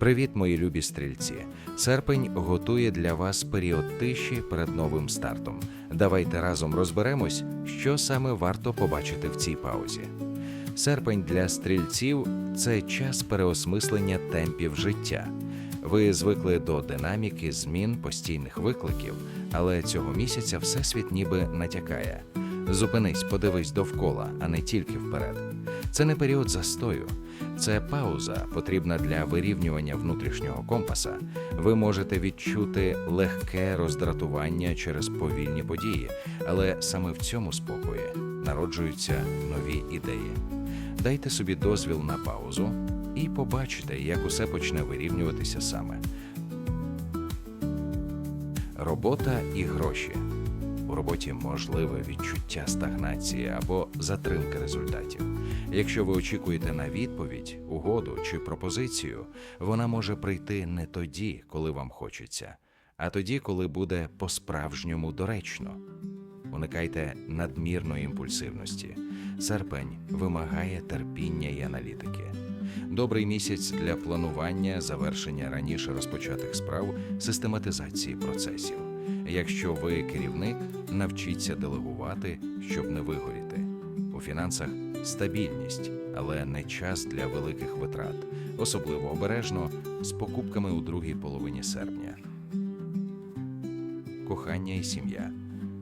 Привіт, мої любі стрільці! Серпень готує для вас період тиші перед новим стартом. Давайте разом розберемось, що саме варто побачити в цій паузі. Серпень для стрільців це час переосмислення темпів життя. Ви звикли до динаміки, змін, постійних викликів, але цього місяця всесвіт ніби натякає. Зупинись, подивись довкола, а не тільки вперед. Це не період застою, це пауза, потрібна для вирівнювання внутрішнього компаса. Ви можете відчути легке роздратування через повільні події, але саме в цьому спокої народжуються нові ідеї. Дайте собі дозвіл на паузу і побачите, як усе почне вирівнюватися саме. Робота і гроші. У роботі можливе відчуття стагнації або затримки результатів. Якщо ви очікуєте на відповідь, угоду чи пропозицію, вона може прийти не тоді, коли вам хочеться, а тоді, коли буде по-справжньому доречно. Уникайте надмірної імпульсивності. Серпень вимагає терпіння і аналітики. Добрий місяць для планування, завершення раніше розпочатих справ, систематизації процесів. Якщо ви керівник, навчіться делегувати, щоб не вигоріти. У фінансах стабільність, але не час для великих витрат, особливо обережно з покупками у другій половині серпня. Кохання і сім'я.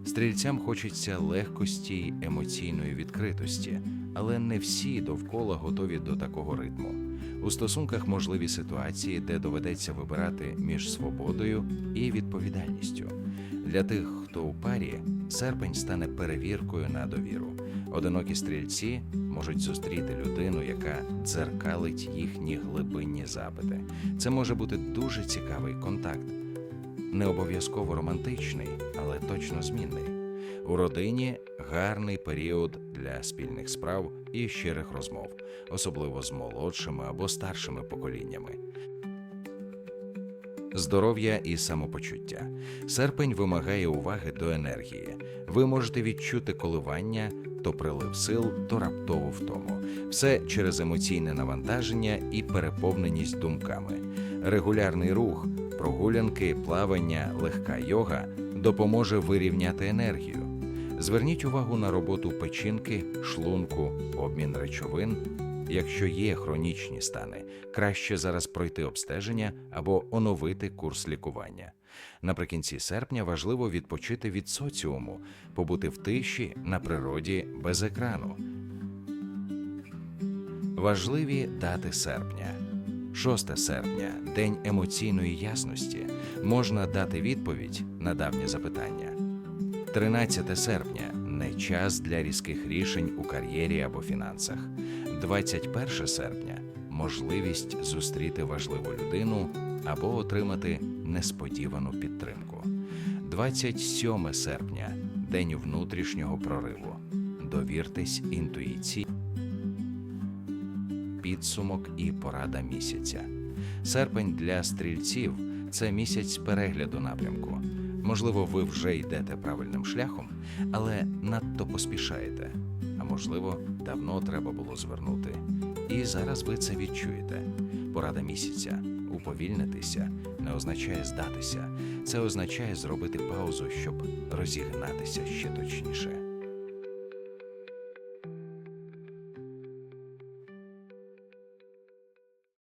Стрільцям хочеться легкості й емоційної відкритості, але не всі довкола готові до такого ритму. У стосунках можливі ситуації, де доведеться вибирати між свободою і відповідальністю. Для тих, хто у парі, серпень стане перевіркою на довіру. Одинокі стрільці можуть зустріти людину, яка дзеркалить їхні глибинні запити. Це може бути дуже цікавий контакт не обов'язково романтичний, але точно змінний. У родині гарний період для спільних справ і щирих розмов, особливо з молодшими або старшими поколіннями. Здоров'я і самопочуття. Серпень вимагає уваги до енергії. Ви можете відчути коливання, то прилив сил, то раптову втому. Все через емоційне навантаження і переповненість думками. Регулярний рух, прогулянки, плавання, легка йога допоможе вирівняти енергію. Зверніть увагу на роботу печінки, шлунку, обмін речовин. Якщо є хронічні стани, краще зараз пройти обстеження або оновити курс лікування. Наприкінці серпня важливо відпочити від соціуму, побути в тиші на природі без екрану. Важливі дати серпня. 6 серпня день емоційної ясності. Можна дати відповідь на давнє запитання. 13 серпня не час для різких рішень у кар'єрі або фінансах. 21 серпня можливість зустріти важливу людину або отримати несподівану підтримку. 27 серпня день внутрішнього прориву. Довіртесь інтуїції. Підсумок і порада місяця. Серпень для стрільців це місяць перегляду напрямку. Можливо, ви вже йдете правильним шляхом, але надто поспішаєте. А можливо, давно треба було звернути. І зараз ви це відчуєте. Порада місяця уповільнитися не означає здатися. Це означає зробити паузу, щоб розігнатися ще точніше.